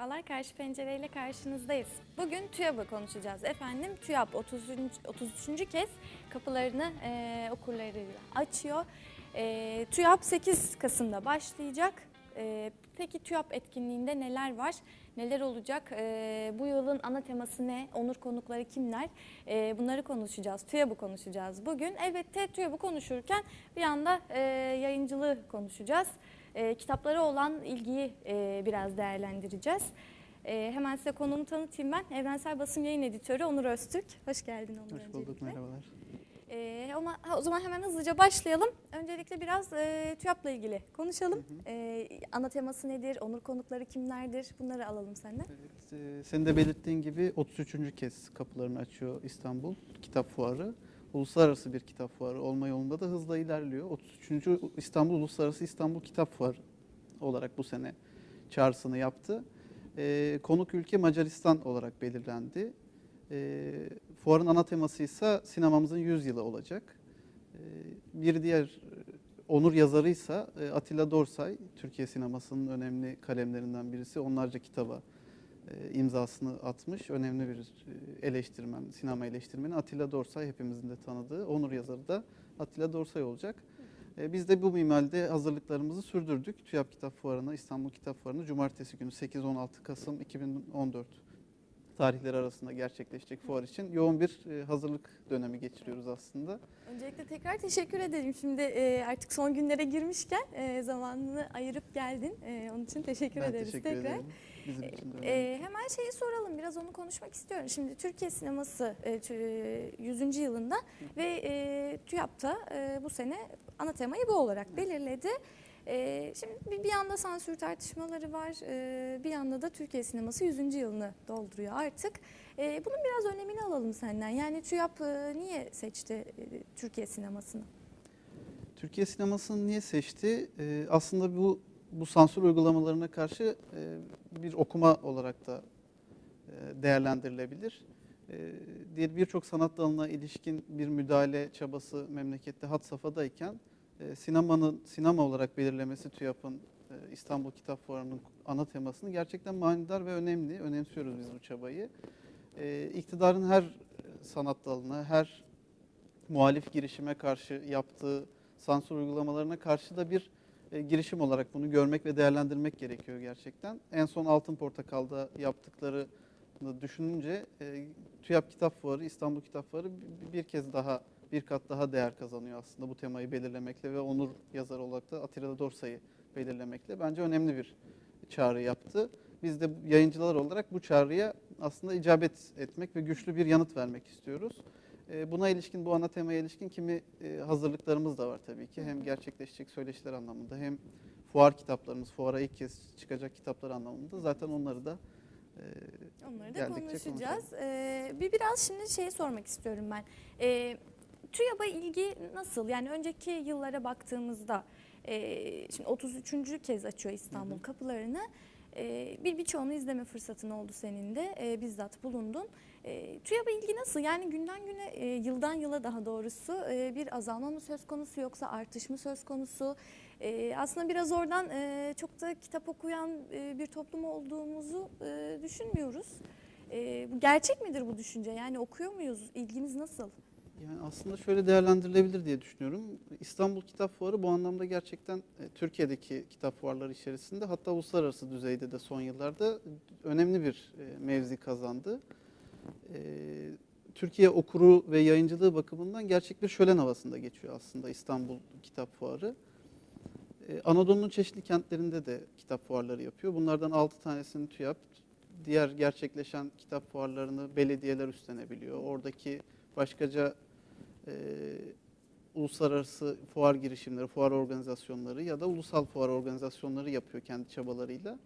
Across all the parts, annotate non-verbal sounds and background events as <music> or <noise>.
Merhabalar, Karşı Pencere ile karşınızdayız. Bugün TÜYAP'ı konuşacağız. Efendim TÜYAP 30. 33. kez kapılarını e, okurlarıyla açıyor. E, TÜYAP 8 Kasım'da başlayacak. E, peki TÜYAP etkinliğinde neler var? Neler olacak? E, bu yılın ana teması ne? Onur konukları kimler? E, bunları konuşacağız. TÜYAP'ı konuşacağız bugün. Elbette TÜYAP'ı konuşurken bir anda e, yayıncılığı konuşacağız. E, kitaplara olan ilgiyi e, biraz değerlendireceğiz. E, hemen size konuğumu tanıtayım ben. Evrensel Basın Yayın Editörü Onur Öztürk. Hoş geldin Onur Hoş bulduk, öncelikle. merhabalar. E, ama ha, o zaman hemen hızlıca başlayalım. Öncelikle biraz e, TÜYAP'la ilgili konuşalım. E, ana teması nedir? Onur konukları kimlerdir? Bunları alalım senden. Evet, e, senin de belirttiğin gibi 33. kez kapılarını açıyor İstanbul Kitap Fuarı. Uluslararası bir kitap fuarı olma yolunda da hızla ilerliyor. 33. İstanbul Uluslararası İstanbul Kitap Fuarı olarak bu sene çağrısını yaptı. E, konuk ülke Macaristan olarak belirlendi. E, fuarın ana teması ise sinemamızın 100 yılı olacak. E, bir diğer e, onur yazarıysa e, Atilla Dorsay, Türkiye sinemasının önemli kalemlerinden birisi. Onlarca kitaba imzasını atmış. Önemli bir e, eleştirmen, sinema eleştirmeni Atilla Dorsay hepimizin de tanıdığı. Onur yazarı da Atilla Dorsay olacak. E, Biz de bu minvalde hazırlıklarımızı sürdürdük. TÜYAP Kitap Fuarı'na, İstanbul Kitap Fuarı'na cumartesi günü 8-16 Kasım 2014 tarihleri arasında gerçekleşecek fuar için yoğun bir e, hazırlık dönemi geçiriyoruz aslında. Öncelikle tekrar teşekkür ederim. Şimdi e, artık son günlere girmişken e, zamanını ayırıp geldin. E, onun için teşekkür ben ederiz teşekkür tekrar. ederim. Bizim için de. Ee, hemen şeyi soralım, biraz onu konuşmak istiyorum. Şimdi Türkiye sineması e, tü- 100. yılında ve e, TÜYAP'ta e, bu sene ana temayı bu olarak belirledi. E, şimdi bir, bir yanda sansür tartışmaları var, e, bir yanda da Türkiye sineması 100. yılını dolduruyor artık. E, bunun biraz önemini alalım senden. Yani TÜYAP e, niye seçti e, Türkiye sinemasını? Türkiye sinemasını niye seçti? Ee, aslında bu bu sansür uygulamalarına karşı e, bir okuma olarak da e, değerlendirilebilir. E, diğer birçok sanat dalına ilişkin bir müdahale çabası memlekette had safhadayken e, sinemanın sinema olarak belirlemesi TÜYAP'ın e, İstanbul Kitap Fuarı'nın ana temasını gerçekten manidar ve önemli. Önemsiyoruz biz bu çabayı. E, iktidarın her sanat dalına, her muhalif girişime karşı yaptığı sansür uygulamalarına karşı da bir e, girişim olarak bunu görmek ve değerlendirmek gerekiyor gerçekten. En son Altın Portakal'da yaptıklarını düşününce e, TÜYAP Kitap Fuarı, İstanbul Kitap Fuarı bir, bir kez daha, bir kat daha değer kazanıyor aslında bu temayı belirlemekle ve onur yazarı olarak da Atilla Dorsay'ı belirlemekle. Bence önemli bir çağrı yaptı. Biz de yayıncılar olarak bu çağrıya aslında icabet etmek ve güçlü bir yanıt vermek istiyoruz. E, Buna ilişkin, bu ana temaya ilişkin kimi e, hazırlıklarımız da var tabii ki. Hem gerçekleşecek söyleşiler anlamında hem fuar kitaplarımız, fuara ilk kez çıkacak kitaplar anlamında. Zaten onları da e, Onları da konuşacağız. Ee, bir biraz şimdi şeyi sormak istiyorum ben. Ee, TÜYAP'a ilgi nasıl? Yani önceki yıllara baktığımızda e, şimdi 33. kez açıyor İstanbul Hı hı. kapılarını. Ee, bir birçoğunu izleme fırsatın oldu senin de. Ee, bizzat bulundun. Ee, TÜYAP'a ilgi nasıl? Yani günden güne, e, yıldan yıla daha doğrusu e, bir azalma mı söz konusu yoksa artış mı söz konusu? Ee, aslında biraz oradan e, çok da kitap okuyan e, bir toplum olduğumuzu e, düşünmüyoruz. E, gerçek midir bu düşünce? Yani okuyor muyuz? İlgimiz nasıl? yani aslında şöyle değerlendirilebilir diye düşünüyorum. İstanbul Kitap Fuarı bu anlamda gerçekten e, Türkiye'deki kitap fuarları içerisinde hatta uluslararası düzeyde de son yıllarda önemli bir e, mevzi kazandı. E, Türkiye okuru ve yayıncılığı bakımından gerçek bir şölen havasında geçiyor aslında İstanbul Kitap Fuarı. E, Anadolu'nun çeşitli kentlerinde de kitap fuarları yapıyor. Bunlardan 6 tanesini TÜYAP, diğer gerçekleşen kitap fuarlarını belediyeler üstlenebiliyor. Oradaki başkaca e, uluslararası fuar girişimleri, fuar organizasyonları ya da ulusal fuar organizasyonları yapıyor kendi çabalarıyla.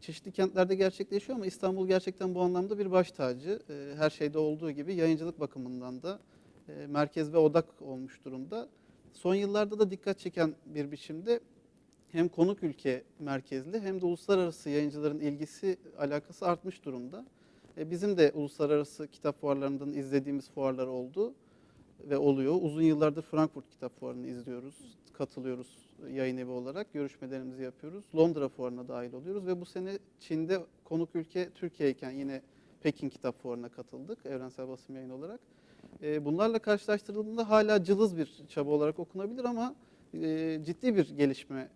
Çeşitli kentlerde gerçekleşiyor ama İstanbul gerçekten bu anlamda bir baş tacı. E, her şeyde olduğu gibi yayıncılık bakımından da e, merkez ve odak olmuş durumda. Son yıllarda da dikkat çeken bir biçimde hem konuk ülke merkezli hem de uluslararası yayıncıların ilgisi, alakası artmış durumda. E, bizim de uluslararası kitap fuarlarından izlediğimiz fuarlar oldu. ve oluyor. Uzun yıllardır Frankfurt Kitap Fuarı'nı izliyoruz, katılıyoruz yayın evi olarak, görüşmelerimizi yapıyoruz. Londra Fuarı'na dahil oluyoruz ve bu sene Çin'de konuk ülke Türkiye'yken yine Pekin Kitap Fuarı'na katıldık evrensel basım yayın olarak. E, Bunlarla karşılaştırıldığında hala cılız bir çaba olarak okunabilir ama e, ciddi bir gelişme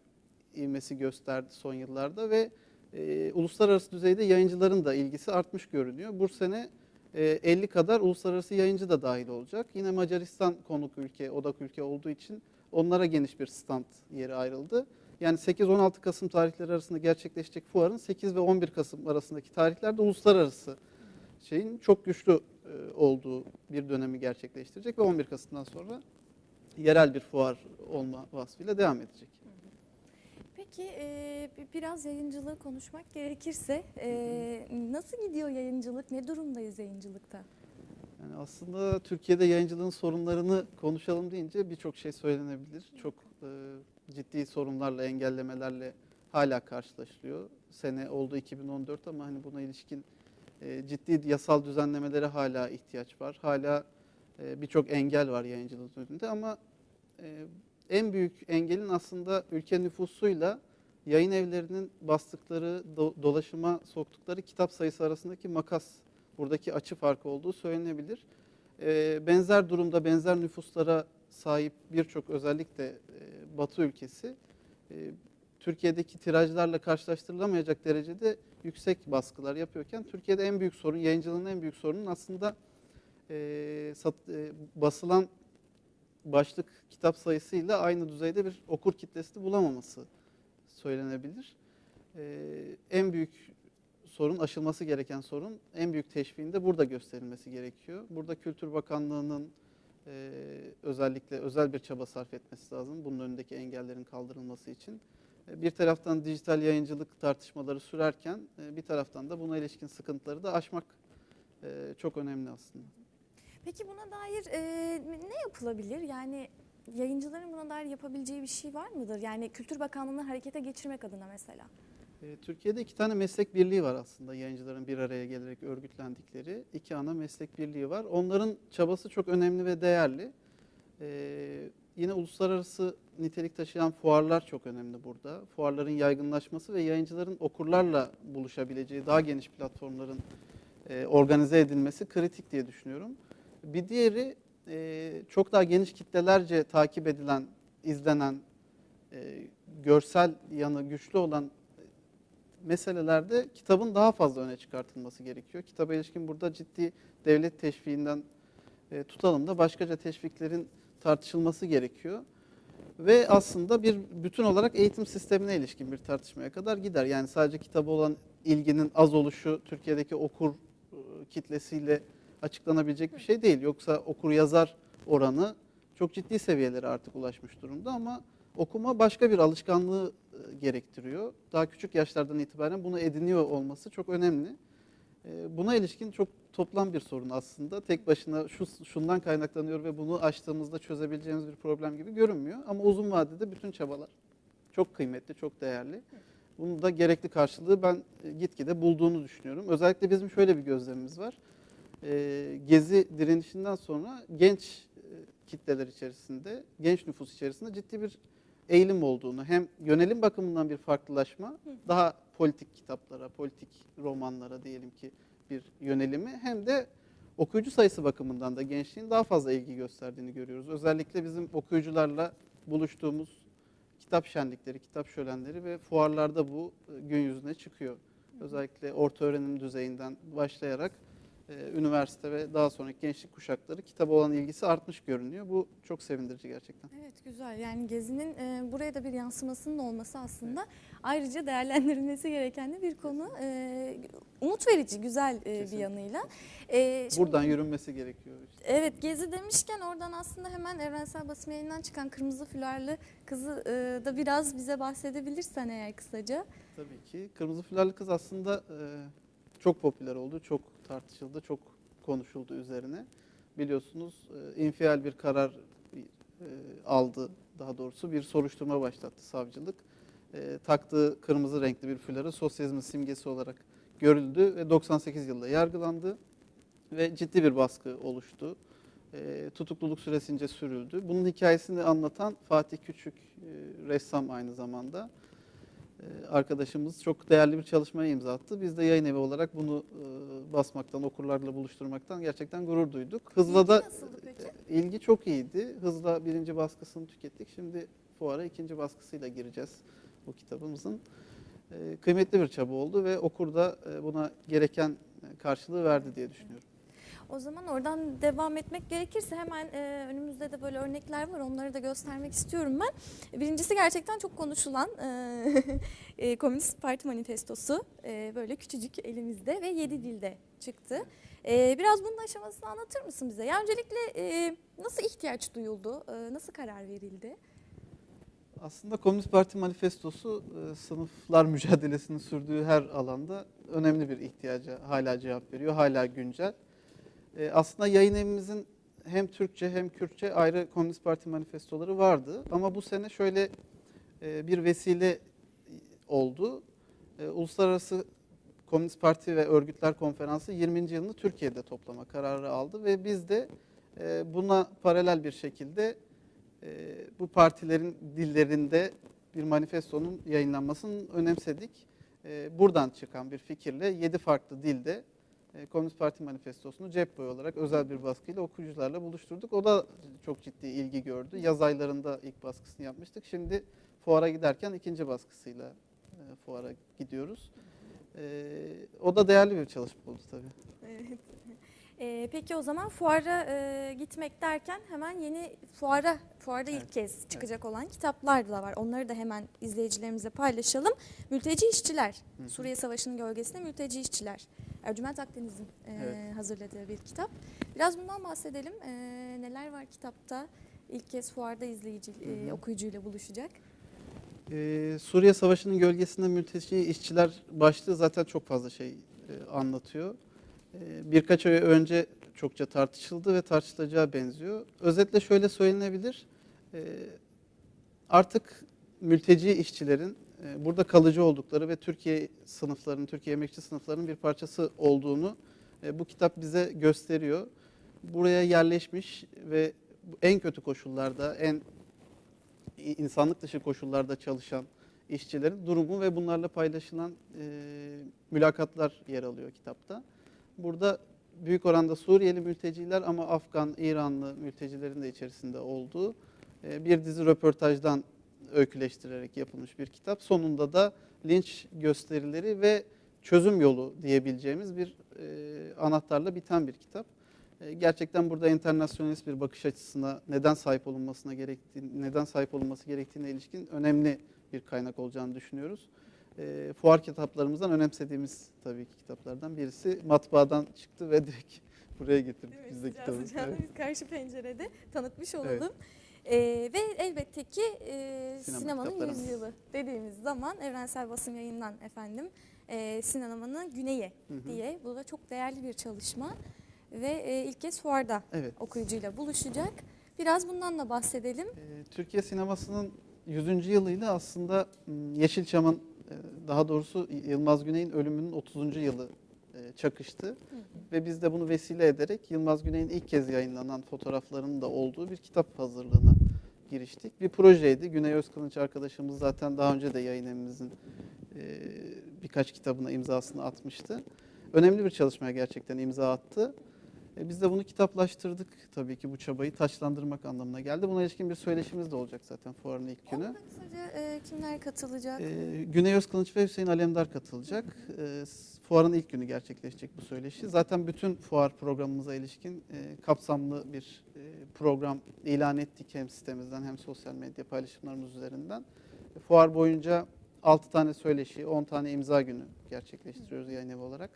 ivmesi gösterdi son yıllarda ve e, uluslararası düzeyde yayıncıların da ilgisi artmış görünüyor. Bu sene e, 50 kadar uluslararası yayıncı da dahil olacak. Yine Macaristan konuk ülke, odak ülke olduğu için onlara geniş bir stand yeri ayrıldı. Yani 8-16 Kasım tarihleri arasında gerçekleşecek fuarın 8 ve 11 Kasım arasındaki tarihlerde uluslararası şeyin çok güçlü e, olduğu bir dönemi gerçekleştirecek ve 11 Kasım'dan sonra yerel bir fuar olma vasfıyla devam edecek. Peki e, bi- biraz yayıncılığı konuşmak gerekirse e, nasıl gidiyor yayıncılık? Ne durumdayız yayıncılıkta? Yani aslında Türkiye'de yayıncılığın sorunlarını konuşalım deyince birçok şey söylenebilir. Çok e, ciddi sorunlarla, engellemelerle hala karşılaşılıyor. Sene oldu 2014 ama hani buna ilişkin e, ciddi yasal düzenlemelere hala ihtiyaç var. Hala e, birçok engel var yayıncılığın önünde ama e, en büyük engelin aslında ülke nüfusuyla yayın evlerinin bastıkları, do- dolaşıma soktukları kitap sayısı arasındaki makas, buradaki açı farkı olduğu söylenebilir. E, benzer durumda, benzer nüfuslara sahip birçok özellikle e, Batı ülkesi e, Türkiye'deki tirajlarla karşılaştırılamayacak derecede yüksek baskılar yapıyorken Türkiye'de en büyük sorun, yayıncılığın en büyük sorunun aslında e, sat, e, basılan başlık kitap sayısıyla aynı düzeyde bir okur kitlesi bulamaması söylenebilir. E, en büyük sorun, aşılması gereken sorun, en büyük teşviğin de burada gösterilmesi gerekiyor. Burada Kültür Bakanlığı'nın e, özellikle özel bir çaba sarf etmesi lazım bunun önündeki engellerin kaldırılması için. E, Bir taraftan dijital yayıncılık tartışmaları sürerken e, bir taraftan da buna ilişkin sıkıntıları da aşmak e, çok önemli aslında. Peki buna dair e, ne yapılabilir? Yani yayıncıların buna dair yapabileceği bir şey var mıdır? Yani Kültür Bakanlığı'nı harekete geçirmek adına mesela. E, Türkiye'de iki tane meslek birliği var aslında yayıncıların bir araya gelerek örgütlendikleri iki ana meslek birliği var. Onların çabası çok önemli ve değerli. E, yine uluslararası nitelik taşıyan fuarlar çok önemli burada. Fuarların yaygınlaşması ve yayıncıların okurlarla buluşabileceği daha geniş platformların e, organize edilmesi kritik diye düşünüyorum. Bir diğeri e, çok daha geniş kitlelerce takip edilen, izlenen, e, görsel yanı güçlü olan meselelerde kitabın daha fazla öne çıkartılması gerekiyor. Kitaba ilişkin burada ciddi devlet teşviğinden e, tutalım da başkaca teşviklerin tartışılması gerekiyor. Ve aslında bir bütün olarak eğitim sistemine ilişkin bir tartışmaya kadar gider. Yani sadece kitaba olan ilginin az oluşu Türkiye'deki okur e, kitlesiyle açıklanabilecek bir şey değil. Yoksa okur yazar oranı çok ciddi seviyelere artık ulaşmış durumda ama okuma başka bir alışkanlığı gerektiriyor. Daha küçük yaşlardan itibaren bunu ediniyor olması çok önemli. E, Buna ilişkin çok toplam bir sorun aslında. Tek başına şu şundan kaynaklanıyor ve bunu aştığımızda çözebileceğimiz bir problem gibi görünmüyor. Ama uzun vadede bütün çabalar çok kıymetli, çok değerli. Bunun da gerekli karşılığı ben e, gitgide bulduğunu düşünüyorum. Özellikle bizim şöyle bir gözlemimiz var. E, Gezi direnişinden sonra genç e, kitleler içerisinde, genç nüfus içerisinde ciddi bir eğilim olduğunu, hem yönelim bakımından bir farklılaşma, daha politik kitaplara, politik romanlara diyelim ki bir yönelimi, hem de okuyucu sayısı bakımından da gençliğin daha fazla ilgi gösterdiğini görüyoruz. Özellikle bizim okuyucularla buluştuğumuz kitap şenlikleri, kitap şölenleri ve fuarlarda bu e, gün yüzüne çıkıyor. Özellikle orta öğrenim düzeyinden başlayarak e, üniversite ve daha sonraki gençlik kuşakları kitaba olan ilgisi artmış görünüyor. Bu çok sevindirici gerçekten. Evet güzel. Yani Gezi'nin e, buraya da bir yansımasının olması aslında ayrıca değerlendirilmesi gereken de bir konu. E, umut verici, güzel e, bir yanıyla. E, şimdi- Buradan yürünmesi gerekiyor. işte. Evet Gezi demişken oradan aslında hemen Evrensel Basım Yayını'ndan çıkan Kırmızı Fularlı Kızı e, da biraz bize bahsedebilirsen eğer kısaca. Tabii ki. Kırmızı Fularlı Kız aslında e, çok popüler oldu, çok tartışıldı, çok konuşuldu üzerine. Biliyorsunuz e, infial bir karar e, aldı daha doğrusu bir soruşturma başlattı savcılık. E, taktığı kırmızı renkli bir fuları sosyalizmin simgesi olarak görüldü ve 98 yılında yargılandı ve ciddi bir baskı oluştu. e, tutukluluk süresince sürüldü. Bunun hikayesini anlatan Fatih Küçük e, ressam aynı zamanda. E, arkadaşımız çok değerli bir çalışmaya imza attı. Biz de yayın evi olarak bunu e, basmaktan, okurlarla buluşturmaktan gerçekten gurur duyduk. Hızla da İlgi e, ilgi çok iyiydi. Hızla birinci baskısını tükettik. Şimdi fuara ikinci baskısıyla gireceğiz bu kitabımızın. E, kıymetli bir çaba oldu ve okur da buna gereken karşılığı verdi diye düşünüyorum. O zaman oradan devam etmek gerekirse hemen e, önümüzde de böyle örnekler var. Onları da göstermek istiyorum ben. Birincisi gerçekten çok konuşulan e, <laughs> e, Komünist Parti Manifestosu. E, böyle küçücük elimizde ve yedi dilde çıktı. E, biraz bunun aşamasını anlatır mısın bize? Ya öncelikle e, nasıl ihtiyaç duyuldu? E, nasıl karar verildi? Aslında Komünist Parti manifestosu e, sınıflar mücadelesinin sürdüğü her alanda önemli bir ihtiyaca hala cevap veriyor, hala güncel. E, Aslında yayın evimizin hem Türkçe hem Kürtçe ayrı Komünist Parti manifestoları vardı. Ama bu sene şöyle e, bir vesile oldu. E, Uluslararası Komünist Parti ve Örgütler Konferansı 20. yılını Türkiye'de toplama kararı aldı ve biz de e, buna paralel bir şekilde e, bu partilerin dillerinde bir manifestonun yayınlanmasını önemsedik. E, buradan çıkan bir fikirle 7 farklı dilde Komünist Parti manifestosunu cep boyu olarak özel bir baskıyla okuyucularla buluşturduk. O da çok ciddi ilgi gördü. Yaz aylarında ilk baskısını yapmıştık. Şimdi fuara giderken ikinci baskısıyla e, fuara gidiyoruz. E, o da değerli bir çalışma oldu tabii. Evet. Ee, peki o zaman fuara e, gitmek derken hemen yeni fuara fuarda ilk Evet, kez çıkacak olan kitaplar da var. Onları da hemen izleyicilerimize paylaşalım. Mülteci İşçiler, Hı. Suriye Savaşı'nın gölgesinde Mülteci İşçiler. Ercüment Akdeniz'in e, Evet. hazırladığı bir kitap. Biraz bundan bahsedelim. E, neler var kitapta? İlk kez fuarda izleyici, e, Hı okuyucuyla buluşacak. Ee, Suriye Savaşı'nın gölgesinde mülteci işçiler başlığı zaten çok fazla şey e, anlatıyor. Ee, birkaç ay önce çokça tartışıldı ve tartışılacağı benziyor. Özetle şöyle söylenebilir. Ee, artık mülteci işçilerin e, burada kalıcı oldukları ve Türkiye sınıflarının, Türkiye emekçi sınıflarının bir parçası olduğunu e, bu kitap bize gösteriyor. Buraya yerleşmiş ve en kötü koşullarda, en insanlık dışı koşullarda çalışan işçilerin durumu ve bunlarla paylaşılan e, mülakatlar yer alıyor kitapta. Burada büyük oranda Suriyeli mülteciler ama Afgan, İranlı mültecilerin de içerisinde olduğu e, bir dizi röportajdan öyküleştirerek yapılmış bir kitap. Sonunda da linç gösterileri ve çözüm yolu diyebileceğimiz bir e, anahtarla biten bir kitap. E, Gerçekten burada internasyonalist bir bakış açısına neden sahip olunmasına gerektiğini, neden sahip olunması gerektiğine ilişkin önemli bir kaynak olacağını düşünüyoruz. E, fuar kitaplarımızdan önemsediğimiz tabii ki kitaplardan birisi matbaadan çıktı ve direkt <laughs> buraya getirdik biz de kitabı. Evet. biz karşı pencerede tanıtmış olalım. Evet. Ee, ve elbette ki e, Sinema sinemanın yüzyılı dediğimiz zaman Evrensel Basım Yayın'dan efendim e, sinemanın güneyi Hı hı. diye. Bu da çok değerli bir çalışma ve e, ilk kez fuarda Evet. okuyucuyla buluşacak. Biraz bundan da bahsedelim. Ee, Türkiye sinemasının 100. yılıyla aslında m, Yeşilçam'ın e, daha doğrusu Yılmaz Güney'in ölümünün 30. yılı e, çakıştı. Ve biz de bunu vesile ederek Yılmaz Güney'in ilk kez yayınlanan fotoğraflarının da olduğu bir kitap hazırlığına giriştik. Bir projeydi. Güney Özkılıç arkadaşımız zaten daha önce de yayın evimizin e, birkaç kitabına imzasını atmıştı. Önemli bir çalışmaya gerçekten imza attı. E, Biz de bunu kitaplaştırdık tabii ki bu çabayı taçlandırmak anlamına geldi. Buna ilişkin bir söyleşimiz de olacak zaten fuarın ilk günü. Ona da kısaca e, kimler katılacak? Ee, Güney Özkılıç ve Hüseyin Alemdar katılacak. S- fuarın ilk günü gerçekleşecek bu söyleşi. Zaten bütün fuar programımıza ilişkin e, kapsamlı bir e, program ilan ettik hem sitemizden hem sosyal medya paylaşımlarımız üzerinden. E, fuar boyunca 6 tane söyleşi, 10 tane imza günü gerçekleştiriyoruz yayın evi olarak.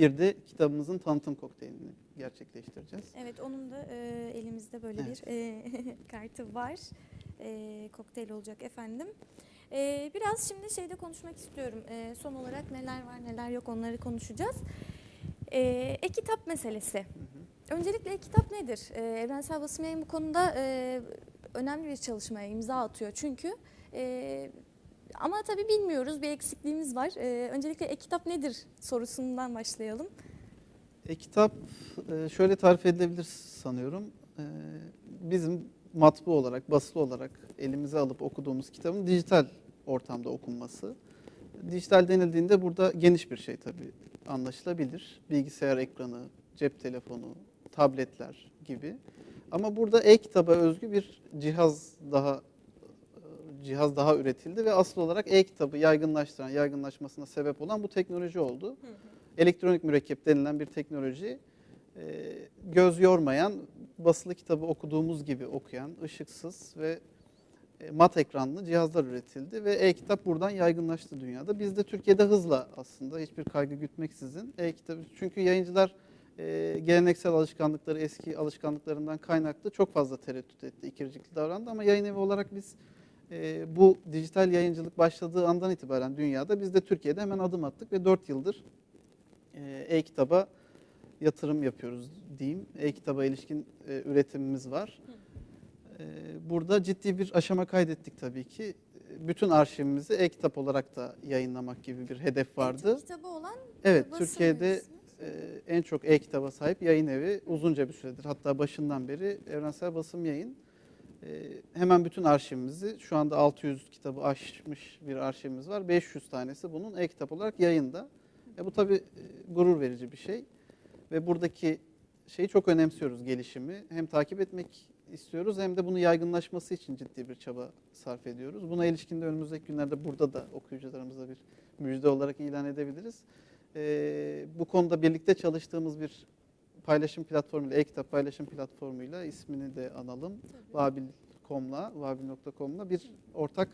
Bir de kitabımızın tanıtım kokteylini gerçekleştireceğiz. Evet onun da e, elimizde böyle Evet. bir e, <laughs> kartı var. E, kokteyl olacak efendim. E, biraz şimdi şeyde konuşmak istiyorum. E, son olarak neler var neler yok onları konuşacağız. E, e-kitap meselesi. Öncelikle e-kitap nedir? E, Evrensel Basım Yayın bu konuda e, önemli bir çalışmaya imza atıyor. Çünkü e, ama tabii bilmiyoruz bir eksikliğimiz var. E, öncelikle e-kitap nedir sorusundan başlayalım. E-kitap e, şöyle tarif edilebilir sanıyorum. E, Bizim matbu olarak, basılı olarak elimize alıp okuduğumuz kitabın dijital ortamda okunması. Dijital denildiğinde burada geniş bir şey tabii anlaşılabilir. Bilgisayar ekranı, cep telefonu, tabletler gibi. Ama burada e-kitaba özgü bir cihaz daha cihaz daha üretildi ve asıl olarak e-kitabı yaygınlaştıran, yaygınlaşmasına sebep olan bu teknoloji oldu. Elektronik mürekkep denilen bir teknoloji e, göz yormayan, basılı kitabı okuduğumuz gibi okuyan, ışıksız ve e, mat ekranlı cihazlar üretildi ve e-kitap buradan yaygınlaştı dünyada. Biz de Türkiye'de hızla aslında hiçbir kaygı gütmeksizin e-kitabı çünkü yayıncılar e, geleneksel alışkanlıkları, eski alışkanlıklarından kaynaklı çok fazla tereddüt etti, ikircikli davrandı ama yayın evi olarak biz e, bu dijital yayıncılık başladığı andan itibaren dünyada biz de Türkiye'de hemen adım attık ve 4 yıldır e, e-kitaba yatırım yapıyoruz diyeyim. E-kitaba ilişkin e, üretimimiz var. E, burada ciddi bir aşama kaydettik tabii ki. E, Bütün arşivimizi e-kitap olarak da yayınlamak gibi bir hedef vardı. Kitabı olan Evet, Türkiye'de e, en çok e-kitaba sahip yayın evi uzunca bir süredir. Hatta başından beri Evrensel Basım Yayın. E, hemen bütün arşivimizi, şu anda 600 kitabı aşmış bir arşivimiz var. 500 tanesi bunun e-kitap olarak yayında. E, bu tabii e, gurur verici bir şey. Ve buradaki şeyi çok önemsiyoruz gelişimi. Hem takip etmek istiyoruz hem de bunu yaygınlaşması için ciddi bir çaba sarf ediyoruz. Buna ilişkin de önümüzdeki günlerde burada da okuyucularımıza bir müjde olarak ilan edebiliriz. Ee, bu konuda birlikte çalıştığımız bir paylaşım platformuyla, e-kitap paylaşım platformuyla ismini de analım. Vabil.com'la, vabil.com'la bir ortak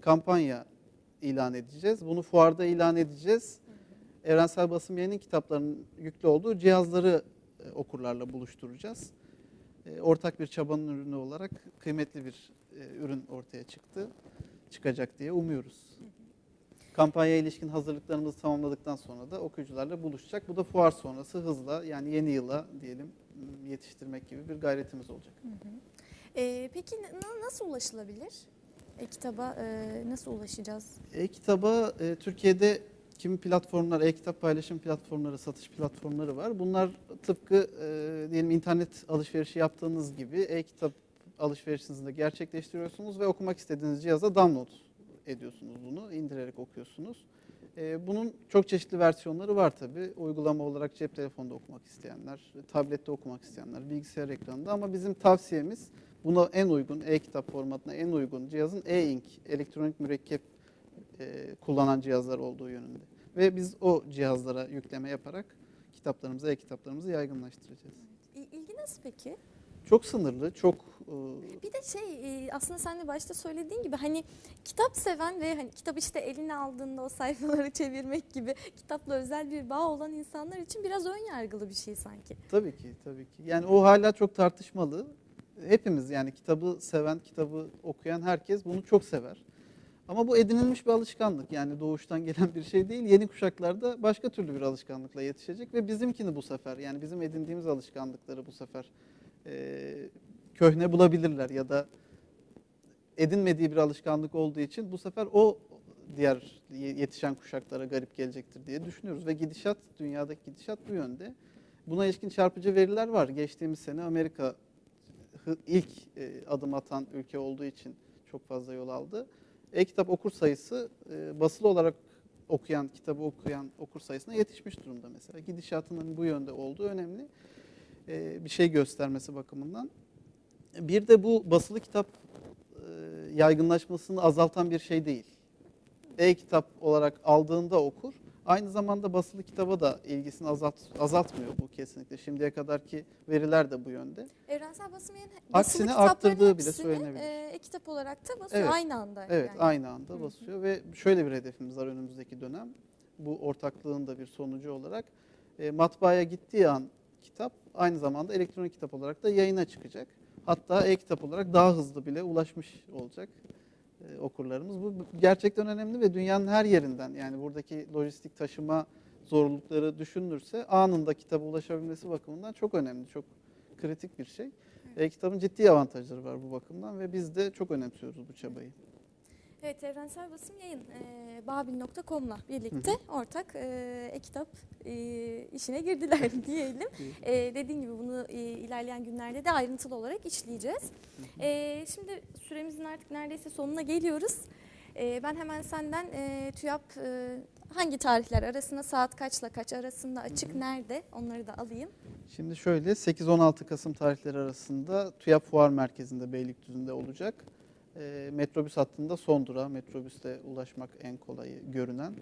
kampanya ilan edeceğiz. Bunu fuarda ilan edeceğiz. Evrensel Basım Yayının kitaplarının yüklü olduğu cihazları e, okurlarla buluşturacağız. E, Ortak bir çabanın ürünü olarak kıymetli bir e, ürün ortaya çıktı. Çıkacak diye umuyoruz. Kampanya ilişkin hazırlıklarımızı tamamladıktan sonra da okuyucularla buluşacak. Bu da fuar sonrası hızla yani yeni yıla diyelim m, yetiştirmek gibi bir gayretimiz olacak. Ee, peki na- nasıl ulaşılabilir? E, kitaba e, nasıl ulaşacağız? E-kitaba e, Türkiye'de kimi platformlar, e-kitap paylaşım platformları, satış platformları var. Bunlar tıpkı e, diyelim internet alışverişi yaptığınız gibi e-kitap alışverişinizi de gerçekleştiriyorsunuz ve okumak istediğiniz cihaza download ediyorsunuz bunu, indirerek okuyorsunuz. E, bunun çok çeşitli versiyonları var tabii. Uygulama olarak cep telefonunda okumak isteyenler, tablette okumak isteyenler, bilgisayar ekranında ama bizim tavsiyemiz buna en uygun, e-kitap formatına en uygun cihazın e-ink, elektronik mürekkep e, kullanan cihazlar olduğu yönünde. Ve biz o cihazlara yükleme yaparak kitaplarımızı, e-kitaplarımızı yaygınlaştıracağız. İlgi nasıl peki? Çok sınırlı, çok Bir de şey e, aslında sen de başta söylediğin gibi hani kitap seven ve hani kitap işte eline aldığında o sayfaları <laughs> çevirmek gibi kitapla özel bir bağ olan insanlar için biraz ön yargılı bir şey sanki. tabii ki, tabii ki. Yani o hala çok tartışmalı. Hepimiz yani kitabı seven, kitabı okuyan herkes bunu çok sever. Ama bu edinilmiş bir alışkanlık. Yani doğuştan gelen bir şey değil. Yeni kuşaklarda başka türlü bir alışkanlıkla yetişecek ve bizimkini bu sefer yani bizim edindiğimiz alışkanlıkları bu sefer e, köhne bulabilirler ya da edinmediği bir alışkanlık olduğu için bu sefer o diğer yetişen kuşaklara garip gelecektir diye düşünüyoruz ve gidişat dünyadaki gidişat bu yönde. Buna ilişkin çarpıcı veriler var. Geçtiğimiz sene Amerika ilk e, adım atan ülke olduğu için çok fazla yol aldı. E-kitap okur sayısı e, basılı olarak okuyan, kitabı okuyan okur sayısına yetişmiş durumda mesela. Gidişatının bu yönde olduğu önemli e, bir şey göstermesi bakımından. Bir de bu basılı kitap e, yaygınlaşmasını azaltan bir şey değil. E-kitap olarak aldığında okur. Aynı zamanda basılı kitaba da ilgisini azalt, azaltmıyor bu kesinlikle. Şimdiye kadarki veriler de bu yönde. Evrensel basım basılı Aksine arttırdığı bile söylenebilir. e, e-kitap olarak da basıyor Evet. aynı anda. Evet, yani. aynı anda hı. basıyor ve şöyle bir hedefimiz var önümüzdeki dönem. Bu ortaklığın da bir sonucu olarak e, matbaaya gittiği an kitap aynı zamanda elektronik kitap olarak da yayına çıkacak. Hatta e-kitap olarak daha hızlı bile ulaşmış olacak e, okurlarımız. Bu gerçekten önemli ve dünyanın her yerinden yani buradaki lojistik taşıma zorlukları düşünülürse anında kitaba ulaşabilmesi bakımından çok önemli, çok kritik bir şey. E-kitabın ciddi avantajları var bu bakımdan ve biz de çok önemsiyoruz bu çabayı. Evet Evrensel Basım Yayın e, babil.com'la birlikte ortak e, e-kitap e, işine girdiler <laughs> diyelim. E, dediğim gibi bunu e, ilerleyen günlerde de ayrıntılı olarak işleyeceğiz. E, şimdi süremizin artık neredeyse sonuna geliyoruz. E, ben hemen senden e, TÜYAP e, hangi tarihler arasında saat kaçla kaç arasında açık nerede onları da alayım. Şimdi şöyle 8-16 Kasım tarihleri arasında TÜYAP Fuar Merkezi'nde Beylikdüzü'nde olacak. E, metrobüs hattında son durağı, metrobüste ulaşmak en kolayı görünen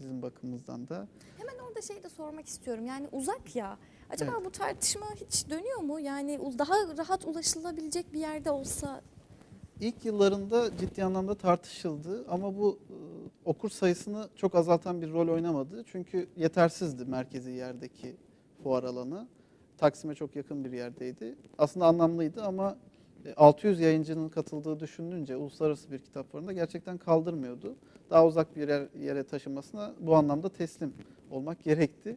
bizim bakımımızdan da. Hemen orada şey de sormak istiyorum. Yani uzak ya. Acaba bu tartışma hiç dönüyor mu? Yani daha rahat ulaşılabilecek bir yerde olsa İlk yıllarında ciddi anlamda tartışıldı ama bu e, okur sayısını çok azaltan bir rol oynamadı. Çünkü yetersizdi merkezi yerdeki fuar alanı. Taksim'e çok yakın bir yerdeydi. Aslında anlamlıydı ama 600 yayıncının katıldığı düşünülünce uluslararası bir kitap fuarında gerçekten kaldırmıyordu. Daha uzak bir yer- yere taşınmasına bu anlamda teslim olmak gerekti.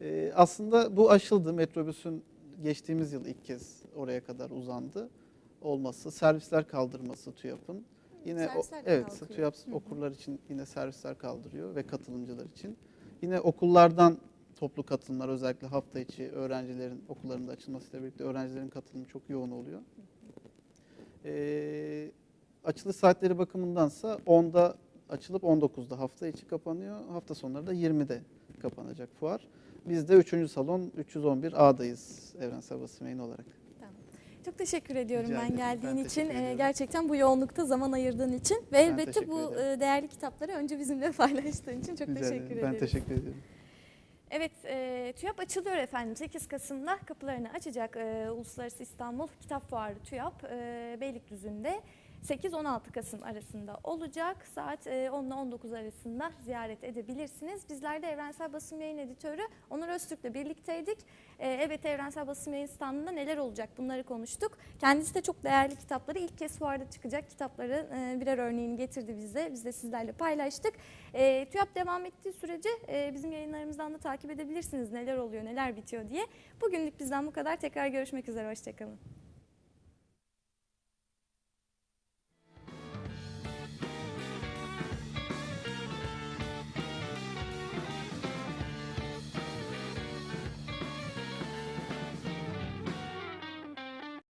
E, Aslında bu aşıldı. Metrobüsün geçtiğimiz yıl ilk kez oraya kadar uzandı olması, servisler kaldırması TÜYAP'ın. Yine o, evet, kalkıyor. TÜYAP Hı hı. okurlar için yine servisler kaldırıyor ve katılımcılar için. Yine okullardan toplu katılımlar özellikle hafta içi öğrencilerin okullarında açılmasıyla birlikte öğrencilerin katılımı çok yoğun oluyor. Ee, açılış saatleri bakımındansa 10'da açılıp 19'da hafta içi kapanıyor. Hafta sonları da 20'de kapanacak fuar. Biz de 3. salon 311A'dayız Evrensel Basım Yayını olarak. çok teşekkür ediyorum Rica ben geldiğin Ben için. Ee, gerçekten bu yoğunlukta zaman ayırdığın için ve elbette bu ederim. e, değerli kitapları önce bizimle <laughs> paylaştığın için çok Rica teşekkür ederim. Ben teşekkür ediyorum. Evet, e, TÜYAP açılıyor efendim. 8 Kasım'da kapılarını açacak e, Uluslararası İstanbul Kitap Fuarı TÜYAP e, Beylikdüzü'nde 8-16 Kasım arasında olacak. Saat e, 10 ile 19 arasında ziyaret edebilirsiniz. Bizler de Evrensel Basım Yayın Editörü Onur Öztürk'le birlikteydik. Evet Evrensel Basım Yayın standında neler olacak bunları konuştuk. Kendisi de çok değerli kitapları ilk kez fuarda çıkacak kitapları birer örneğini getirdi bize. Biz de sizlerle paylaştık. TÜYAP devam ettiği sürece bizim yayınlarımızdan da takip edebilirsiniz neler oluyor, neler bitiyor diye. Bugünlük bizden bu kadar. Tekrar görüşmek üzere. Hoşçakalın.